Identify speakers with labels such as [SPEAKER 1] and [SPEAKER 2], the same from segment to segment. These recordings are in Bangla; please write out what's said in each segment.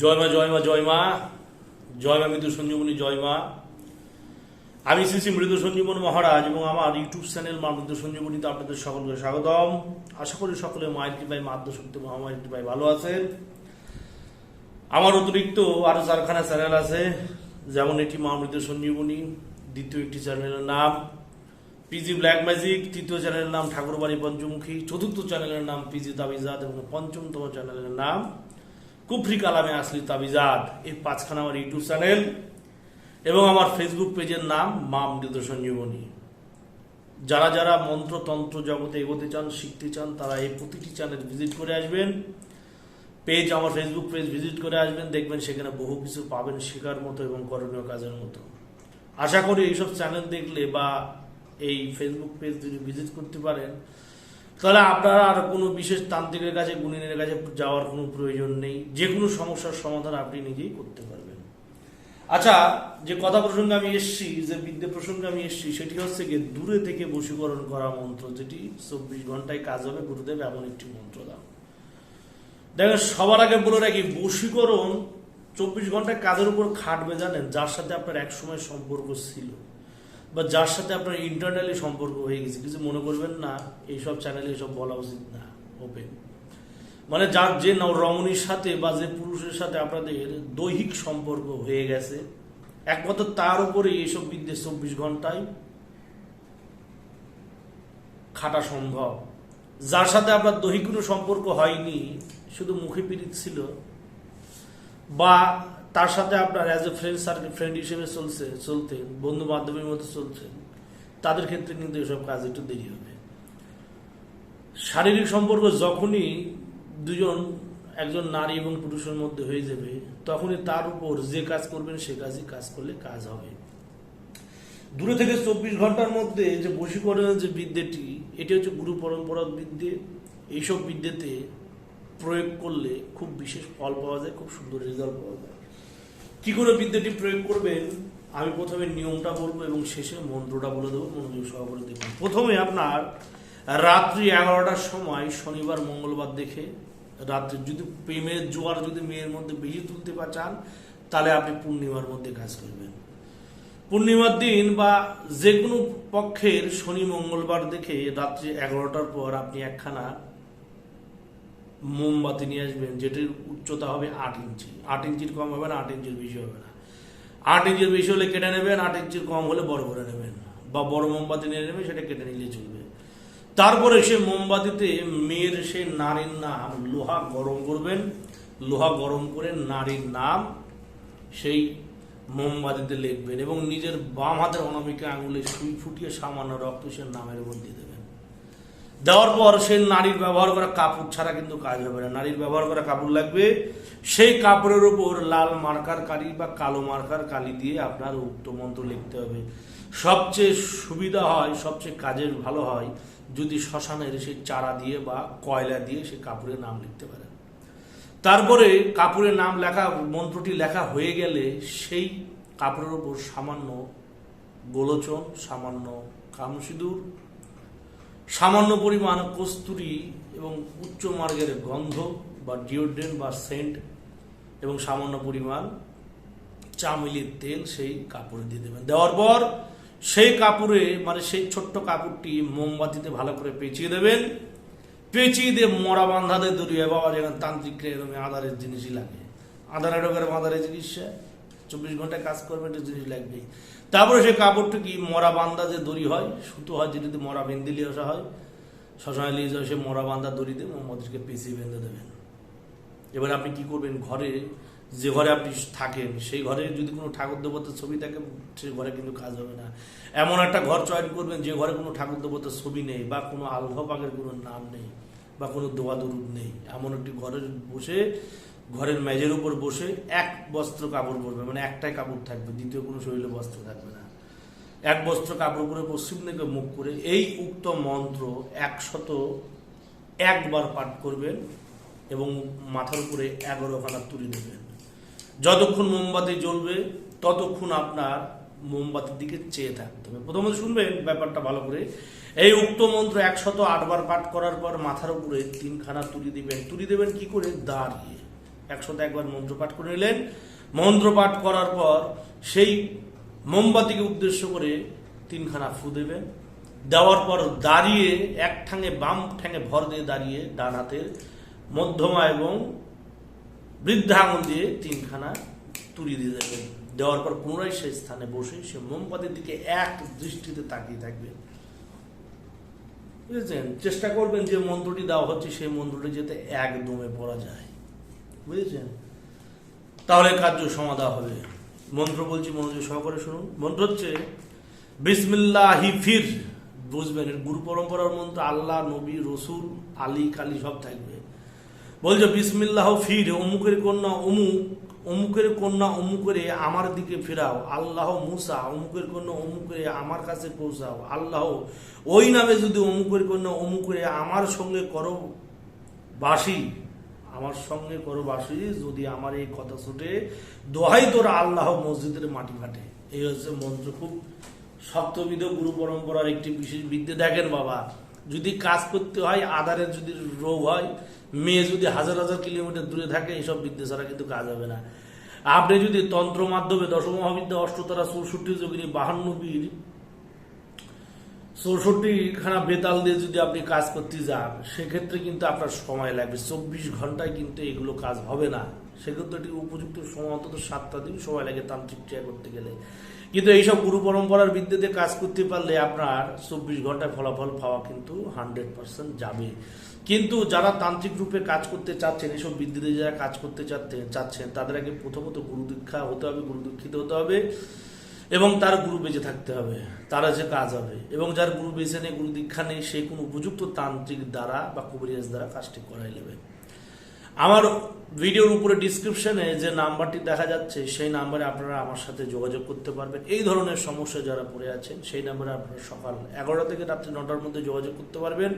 [SPEAKER 1] জয় মা জয় মা জয় মা। জয় মা, মৃদু সঞ্জীবনী, জয় মা। আমি শ্রী শ্রী মৃদু সঞ্জীবন মহারাজ এবং আমার ইউটিউব চ্যানেল মা মৃদু সঞ্জীবনীতে আপনাদের সকলকে স্বাগতম। আশা করি সকলে মায়ের কৃপায় মাদ্য শক্তি মহামায়ের কৃপায় ভালো আছেন। আমার অতিরিক্ত আরও চারখানা চ্যানেল আছে, যেমন এটি মা মৃদু সঞ্জীবনী, দ্বিতীয় একটি চ্যানেলের নাম পিজি ব্ল্যাক ম্যাজিক, তৃতীয় চ্যানেলের নাম ঠাকুরবাড়ি পঞ্চমুখী, চতুর্থ চ্যানেলের নাম পিজি তাবিজাদ এবং পঞ্চমতম চ্যানেলের নাম কুফরি কালামে আসলি তাবিজাদ, এই পাঁচখানা আমার ইউটিউব চ্যানেল এবং আমার ফেসবুক পেজের নাম মাম মৃত জীবনী যারা যারা মন্ত্রতন্ত্র জগতে এগোতে চান, শিখতে চান, তারা এই প্রতিটি চ্যানেল ভিজিট করে আসবেন। পেজ আমার ফেসবুক পেজ ভিজিট করে আসবেন, দেখবেন সেখানে বহু কিছু পাবেন শেখার মতো এবং করণীয় কাজের মতো। আশা করি এইসব চ্যানেল দেখলে বা এই ফেসবুক পেজ যদি ভিজিট করতে পারেন তাহলে আপনারা আর কোনো বিশেষ তান্ত্রিকের কাছে, গুণিনের কাছে যাওয়ার কোনো প্রয়োজন নেই। যে কোনো সমস্যার সমাধান আপনি নিজেই করতে পারবেন। আচ্ছা যে কথা প্রসঙ্গে আমি এসছি, যে বিদ্যে প্রসঙ্গে আমি এসছি, সেটি হচ্ছে গিয়ে দূরে থেকে বশীকরণ করা মন্ত্র, যেটি চব্বিশ ঘন্টায় কাজ হবে গুরুদেব, এমন একটি মন্ত্র দাও। দেখেন, সবার আগে বলে রাখি, বশীকরণ চব্বিশ ঘন্টায় কাজের উপর খাটবে, জানেন? যার সাথে আপনার এক সময় সম্পর্ক ছিল। বা যার সাথে আপনার ইন্টারনালি সম্পর্ক হয়ে গেছে, কিছু মনে করবেন না, এইসব চ্যানেলে এসব বলা উচিত না ওপেন মানে যার যে রমণীর সাথে বা যে পুরুষের সাথে আপনাদের দৈহিক সম্পর্ক হয়ে গেছে, একমাত্র তার উপরে এইসব বিদ্যে চব্বিশ ঘন্টায় খাটা সম্ভব। যার সাথে আপনার দৈহিক কোনো সম্পর্ক হয়নি, শুধু মুখে পিরিত ছিল, বা তার সাথে আপনার as a friend circle friend হিসেবে চলছে, চলতে বন্ধু বান্ধবীর মতো চলছে। তাদের ক্ষেত্রে কিন্তু এসব কাজ একটু দেরি হবে। শারীরিক সম্পর্ক যখনই দুজন, একজন নারী এবং পুরুষের মধ্যে হয়ে যাবে, তখনই তার উপর যে কাজ করবেন, সে কাজই কাজ করলে কাজ হবে। দূরে থেকে চব্বিশ ঘণ্টার মধ্যে যে বশীকরণের যে বিদ্যেটি, এটি হচ্ছে গুরু পরম্পরার বিদ্যে, এইসব বিদ্যেতে প্রয়োগ করলে খুব বিশেষ ফল পাওয়া যায়, খুব সুন্দর রেজাল্ট পাওয়া যায়। কি করে বিদ্যাটি প্রয়োগ করবেন আমি প্রথমে নিয়মটা বলব এবং শেষে মন্ত্রটা বলে দেবো, মনোযোগ সহকারে দেখুন। প্রথমে আপনার রাত্রি এগারোটার সময় শনিবার, মঙ্গলবার দেখে, রাত্রি যদি প্রেমের জোয়ার যদি মেয়ের মধ্যে বেশি তুলতে পা চান, তাহলে আপনি পূর্ণিমার মধ্যে কাজ করবেন। পূর্ণিমার দিন বা যে কোনো পক্ষের শনি, মঙ্গলবার দেখে রাত্রি এগারোটার পর আপনি একখানা মোমবাতি নিয়ে আসবেন, যেটির উচ্চতা হবে আট ইঞ্চি। আট ইঞ্চির কম হবে না, আট ইঞ্চির বেশি হবে না। আট ইঞ্চির বেশি হলে কেটে নেবেন, আট ইঞ্চির কম হলে বড় করে নেবেন। বা বড় মোমবাতি নিয়ে নেবেন, সেটা কেটে নিলে চলবে। তারপরে সে মোমবাতিতে মেয়ের সে নারীর নাম, লোহা গরম করবেন। লোহা গরম করে নারীর নাম সেই মোমবাতিতে লিখবেন এবং নিজের বাম হাতের অনামিকা আঙুলে সুই ফুটিয়ে সামান্য রক্ত সে নামের উপর দিয়ে দেবেন। দেওয়ার পর সে নারীর ব্যবহার করা কাপড় ছাড়া কিন্তু কাজ হবে না। নারীর ব্যবহার করা কাপড় লাগবে। সেই কাপড়ের উপর লাল মার্কার কালি বা কালো মার্কার কালি দিয়ে আপনার উক্ত মন্ত্র লিখতে হবে। সবচেয়ে সুবিধা হয়, সবচেয়ে কাজের ভালো হয়, যদি শ্মশানের সেই চারা দিয়ে বা কয়লা দিয়ে সে কাপড়ের নাম লিখতে পারেন। তারপরে কাপড়ের নাম লেখা, মন্ত্রটি লেখা হয়ে গেলে সেই কাপড়ের উপর সামান্য গোলোচন, সামান্য কামসিঁদুর সামান্য পরিমাণ কস্তুরি এবং উচ্চ মার্গের গন্ধ বা ডিওড্রেন্ট বা সেন্ট এবং সামান্য পরিমাণ চামিলির তেল সেই কাপড়ে দিয়ে দেবেন। দেওয়ার পর সেই কাপড়ে মানে সেই ছোট্ট কাপড়টি মোমবাতিতে ভালো করে পেঁচিয়ে দেবেন। পেঁচিয়ে দিয়ে মরা বান্ধাতে দড়িয়ে বাবা যেখানে তান্ত্রিক এরকম আধারের জিনিসই লাগে। আধারে ঢোকার আধারের চিকিৎসা চব্বিশ ঘন্টায় কাজ করবে, একটা জিনিস লাগবে তারপরে সেই কাপড়টা কি মরা বান্ধা যে দড়ি হয়, সুতো হয়, যেটিতে মরা বেঁধে নিয়ে আসা হয়, শ্মশানে নিয়ে যাওয়া সে মরা বান্ধা দড়িতে মোহাম্মদকে পেঁচিয়ে বেঁধে দেবেন। এবার আপনি কি করবেন ঘরে, যে ঘরে আপনি থাকেন, সেই ঘরে যদি কোনো ঠাকুর দেবতার ছবি থাকে সেই ঘরে কিন্তু কাজ হবে না। এমন একটা ঘর চয়ন করবেন, যে ঘরে কোনো ঠাকুর দেবতার ছবি নেই, বা কোনো আল্লাহ পাকের কোনো নাম নেই, বা কোনো দোয়া দরুদ নেই। এমন একটি ঘরে বসে ঘরের মেঝের উপর বসে এক বস্ত্র কাপড় পরবে মানে একটাই কাপড় থাকবে, দ্বিতীয় কোনো শরীরে বস্ত্র থাকবে না। এক বস্ত্র কাপড় পরে পশ্চিম দিকে মুখ করে এই উক্ত মন্ত্র একশত একবার পাঠ করবেন এবং মাথার উপরে এগারো এগারোখানা তুলে দেবেন। যতক্ষণ মোমবাতি জ্বলবে, ততক্ষণ আপনার মোমবাতির দিকে চেয়ে থাকতে হবে। প্রথমত শুনবেন ব্যাপারটা ভালো করে। এই উক্ত মন্ত্র একশত আটবার পাঠ করার পর মাথার উপরে তিনখানা তুলি দিবেন। তুলি দেবেন কি করে? দাঁড়িয়ে। একশত একবার মন্ত্রপাঠ করে নিলেন। মন্ত্রপাঠ করার পর সেই মোমবাতিকে উদ্দেশ্য করে তিনখানা ফু দেবেন। দেওয়ার পর দাঁড়িয়ে এক ঠাঙে বাম ঠ্যাঙে ভর দিয়ে দাঁড়িয়ে ডান হাতের মধ্যমা এবং বৃদ্ধা আঙুল দিয়ে তিনখানা তুলি দিয়ে দেবেন। দেওয়ার পর পুনরায় সেই স্থানে বসে সে মোমবাতির দিকে এক দৃষ্টিতে তাকিয়ে থাকবে। বুঝেছেন? চেষ্টা করবেন যে মন্ত্রটি দেওয়া হচ্ছে, সেই মন্ত্রটি যাতে একদমে পড়া যায়। বুঝেছেন? তাহলে কার্য সমাধা হবে। মন্ত্র বলছি, মনোযোগ সহকারে শুনুন। মন্ত্র হচ্ছে, বিসমিল্লাহি ফির। বুঝবেন গুরু পরম্পরার মন্ত্র, আল্লাহ, নবী, রসুল, আলী, কালী সব থাকবে। বলছে, বিসমিল্লাহ ফির, অমুকের কন্যা, অমুক, অমুকের কন্যা, অমুকের আমার দিকে ফেরাও। আল্লাহ মুসা, অমুকের কন্যা, অমুকের আমার কাছে পৌঁছাও। আল্লাহ, ওই নামে যদি অমুকের কন্যা, অমুকের আমার সঙ্গে করো বাসি আমার সঙ্গে করো বাসি, যদি আমার এই কথা শুটে দোহাই তোর আল্লাহ মসজিদের মাটি ফাটে। এই হচ্ছে মন্ত্র খুব শক্তবিধ গুরু পরম্পরার একটি বিশেষ বিদ্যে। দেখেন বাবা, যদি কাজ করতে হয় আধারের যদি রোগ হয়, মেয়ে যদি হাজার হাজার কিলোমিটার দূরে থাকে এইসব বিদ্যে ছাড়া কিন্তু কাজ হবে না। আপনি যদি তন্ত্র মাধ্যমে দশম মহাবিদ্যা অষ্টতারা চৌষট্টি যোগিনী বাহান্ন বীর চৌষট্টি খানা বেতাল দিয়ে যদি আপনি কাজ করতে যান, সেক্ষেত্রে কিন্তু আপনার সময় লাগবে। চব্বিশ ঘন্টায় কিন্তু এগুলো কাজ হবে না। সেক্ষেত্রে এটি উপযুক্ত সময়, অন্তত সাতটা দিন সময় লাগে তান্ত্রিক ক্রিয়া করতে গেলে। কিন্তু এইসব গুরু পরম্পরার বিদ্যুতে কাজ করতে পারলে আপনার চব্বিশ ঘন্টায় ফলাফল পাওয়া কিন্তু হান্ড্রেড পার্সেন্ট যাবে। কিন্তু যারা তান্ত্রিক রূপে কাজ করতে চাচ্ছেন, এইসব বিদ্যুতে যারা কাজ করতে চাচ্ছেন চাচ্ছেন, তাদের আগে প্রথমত গুরু দীক্ষা হতে হবে, গুরু দীক্ষিত হতে হবে। এবং তার গুরু বেঁচে থাকতে হবে, তারা যে কাজ হবে। এবং যার গুরু বেঁচে নেই, গুরু দীক্ষা নেই, সে কোনো উপযুক্ত তান্ত্রিক দ্বারা বা কুবরিয়াজ দ্বারা কাজটি করাই নেবে। আমার ভিডিওর উপরে ডিসক্রিপশনে যে নাম্বারটি দেখা যাচ্ছে, সেই নাম্বারে আপনারা আমার সাথে যোগাযোগ করতে পারবেন। এই ধরনের সমস্যা যারা পড়ে আছেন, সেই নাম্বারে আপনারা সকাল এগারোটা থেকে রাত্রি নটার মধ্যে যোগাযোগ করতে পারবেন।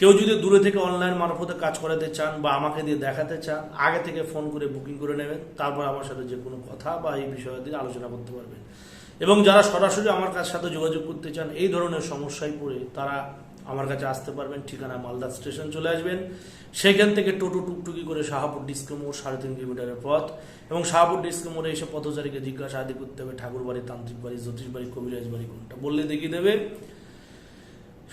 [SPEAKER 1] কেউ যদি দূরে থেকে অনলাইন মারফতে কাজ করাতে চান বা আমাকে দিয়ে দেখাতে চান, আগে থেকে ফোন করে বুকিং করে নেবেন, তারপর আমার সাথে যে কোনো কথা বা এই বিষয়ে দিয়ে আলোচনা করতে পারবেন। এবং যারা সরাসরি আমার কাছে সাথে যোগাযোগ করতে চান, এই ধরনের সমস্যায় পড়ে তারা আমার কাছে আসতে পারবেন। ঠিকানা মালদা স্টেশন চলে আসবেন। সেখান থেকে টোটো টুকটুকি করে শাহাপুর ডিস্কো মোড়, সাড়ে তিন কিলোমিটারের পথ এবং শাহাপুর ডিস্কো মোড়ে এসে পথচারীকে জিজ্ঞাসা আদি করতে হবে ঠাকুর বাড়ি তান্ত্রিক বাড়ি জ্যোতিষ বাড়ি কবিরাজ বাড়ি কোনটা বললে দেখিয়ে দেবে।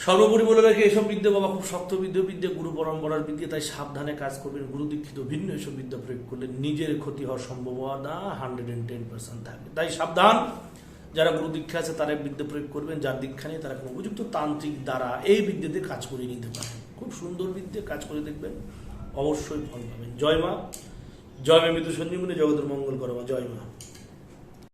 [SPEAKER 1] সর্বোপরি বলে রাখি, এসব বিদ্যা বাবা খুব শক্ত বিদ্যা বিদ্যা গুরু পরম্পরার বিদ্যা, তাই সাবধানে কাজ করবেন। গুরু দীক্ষিত ভিন্ন, এসব বিদ্যা প্রয়োগ করলে নিজের ক্ষতি হওয়ার সম্ভাবনা হান্ড্রেড অ্যান্ড টেন পার্সেন্ট থাকে তাই সাবধান, যারা গুরু দীক্ষা আছে, তারা বিদ্যা প্রয়োগ করবেন। যার দীক্ষা নেই, তারা কোনো উপযুক্ত তান্ত্রিক দ্বারা এই বিদ্যাতে কাজ করে নিতে পারেন খুব সুন্দর বিদ্যে, কাজ করে দেখবেন, অবশ্যই ফল পাবেন। জয় মা জয় মা মৃত্যু সঞ্জীবনী, জগতের মঙ্গল করো জয় মা।